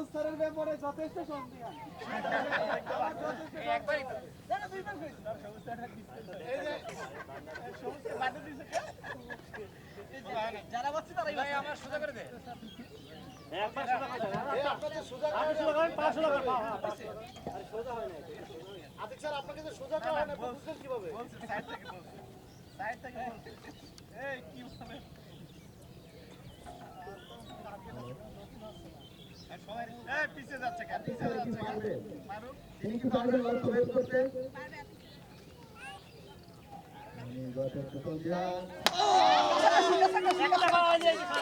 সবুজ ব্যাপারে যথেষ্ট সন্দেহ যারা বাচ্চা তারাই আমার সোজা করে দে। আপনাকে যে সোজা করা হয় না কীভাবে? সাইড থেকে বলছি। সাইড থেকে বলছি। এই কি পারবেন লক্ষ্য ভেদ করতে?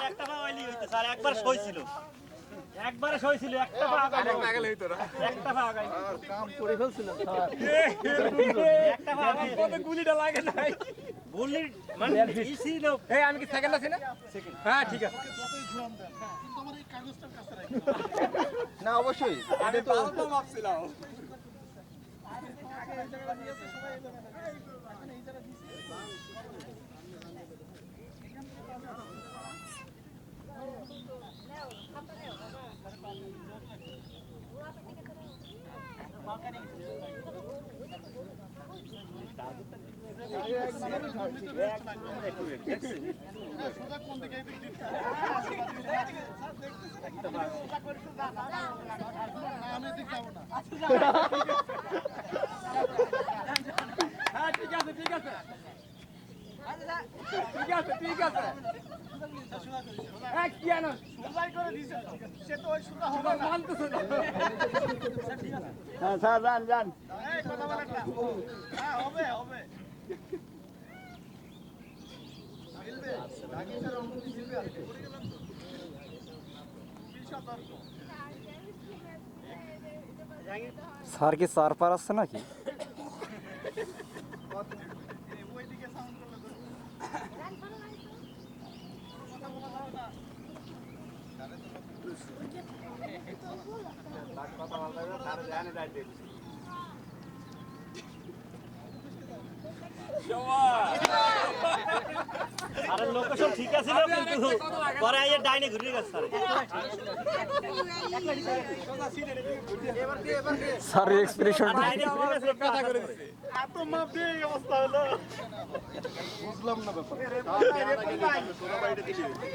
একটা পা ওইলি হইছে স্যার একটা পা একবার একবারে একটা কাম করে ফেলছিলেন একটা পা আগাইলো কত গুলিটা লাগে নাই। বললি মানে ইসি লো এই আমি কি সেকেন্ড আছি না? হ্যাঁ ঠিক আছে। যতই ঝুলাম দেন কিন্তু আমার এই কাগজটার কাছে রাখবেন না অবশ্যই। আমি তো এই জায়গা দিয়েছে। হ্যাঁ ঠিক আছে ঠিক আছে ঠিক আছে ঠিক আছে এক কি আনো সোজাই করে দিয়েছে তো। সে তো ওই সোজা হবে না মানতেছে না হ্যাঁ স্যার যান যান এই কথা বলেন না হ্যাঁ হবে হবে স্যার কি চার পার আছে নাকি? এই ওইদিকে লোকেশন ঠিক আছে কিন্তু পরে আইয়ে ডাইনে ঘুরে গেছে স্যার। স্যার এক্সপ্রেশন কথা করে এত মাপ দিয়ে এই অবস্থা হলো। বুঝলাম না ব্যাপার